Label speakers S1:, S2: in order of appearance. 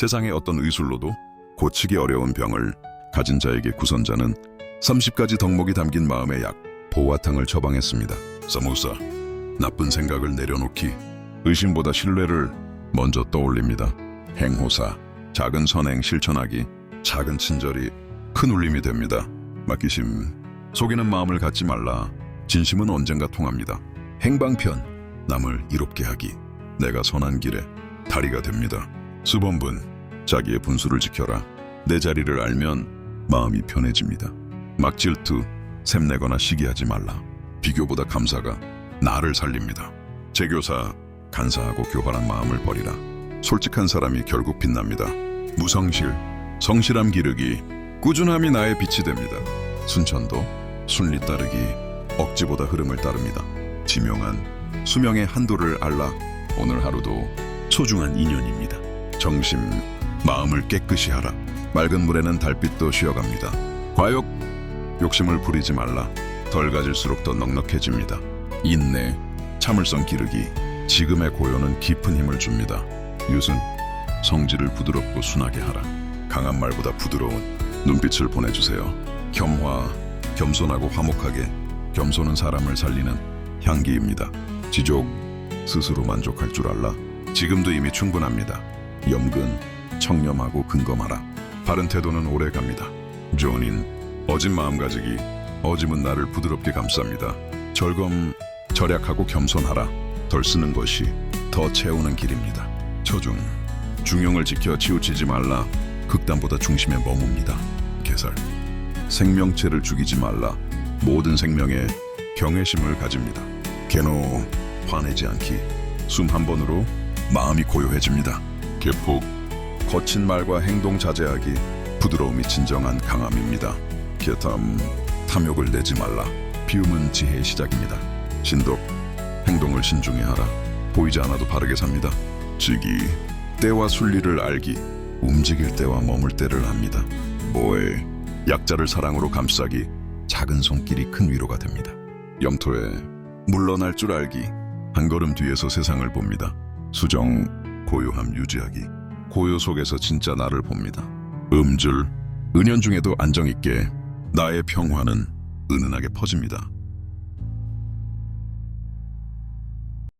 S1: 세상의 어떤 의술로도 고치기 어려운 병을 가진 자에게 구선자는 30가지 덕목이 담긴 마음의 약 보화탕을 처방했습니다. 사무사, 나쁜 생각을 내려놓기, 의심보다 신뢰를 먼저 떠올립니다. 행호사, 작은 선행 실천하기, 작은 친절이 큰 울림이 됩니다. 맡기심, 속이는 마음을 갖지 말라. 진심은 언젠가 통합니다. 행방편, 남을 이롭게 하기, 내가 선한 길에 다리가 됩니다. 수본분, 자기의 분수를 지켜라. 내 자리를 알면 마음이 편해집니다. 막 질투, 샘내거나 시기하지 말라. 비교보다 감사가 나를 살립니다. 제교사, 간사하고 교활한 마음을 버리라. 솔직한 사람이 결국 빛납니다. 무성실, 성실함 기르기, 꾸준함이 나의 빛이 됩니다. 순천도, 순리 따르기, 억지보다 흐름을 따릅니다. 지명한, 수명의 한도를 알라. 오늘 하루도 소중한 인연입니다. 정심, 마음을 깨끗이 하라. 맑은 물에는 달빛도 쉬어갑니다. 과욕, 욕심을 부리지 말라. 덜 가질수록 더 넉넉해집니다. 인내, 참을성 기르기, 지금의 고요는 깊은 힘을 줍니다. 유순, 성질을 부드럽고 순하게 하라. 강한 말보다 부드러운 눈빛을 보내주세요. 겸화, 겸손하고 화목하게, 겸손은 사람을 살리는 향기입니다. 지족, 스스로 만족할 줄 알라. 지금도 이미 충분합니다. 염근, 청렴하고 근검하라. 바른 태도는 오래 갑니다. 존인, 어진 마음 가지기, 어짐은 나를 부드럽게 감쌉니다. 절검, 절약하고 겸손하라. 덜 쓰는 것이 더 채우는 길입니다. 초중, 중용을 지켜 치우치지 말라. 극단보다 중심에 머뭅니다. 개살, 생명체를 죽이지 말라. 모든 생명에 경외심을 가집니다. 개노, 화내지 않기. 숨 한 번으로 마음이 고요해집니다. 개폭, 거친 말과 행동 자제하기. 부드러움이 진정한 강함입니다. 개탐, 탐욕을 내지 말라. 비움은 지혜의 시작입니다. 신독, 행동을 신중히 하라. 보이지 않아도 바르게 삽니다. 즉위, 때와 순리를 알기. 움직일 때와 머물 때를 합니다. 모에, 약자를 사랑으로 감싸기. 작은 손길이 큰 위로가 됩니다. 염토에, 물러날 줄 알기. 한 걸음 뒤에서 세상을 봅니다. 수정, 고요함 유지하기. 고요 속에서 진짜 나를 봅니다. 음줄, 은연 중에도 안정 있게 나의 평화는 은은하게 퍼집니다.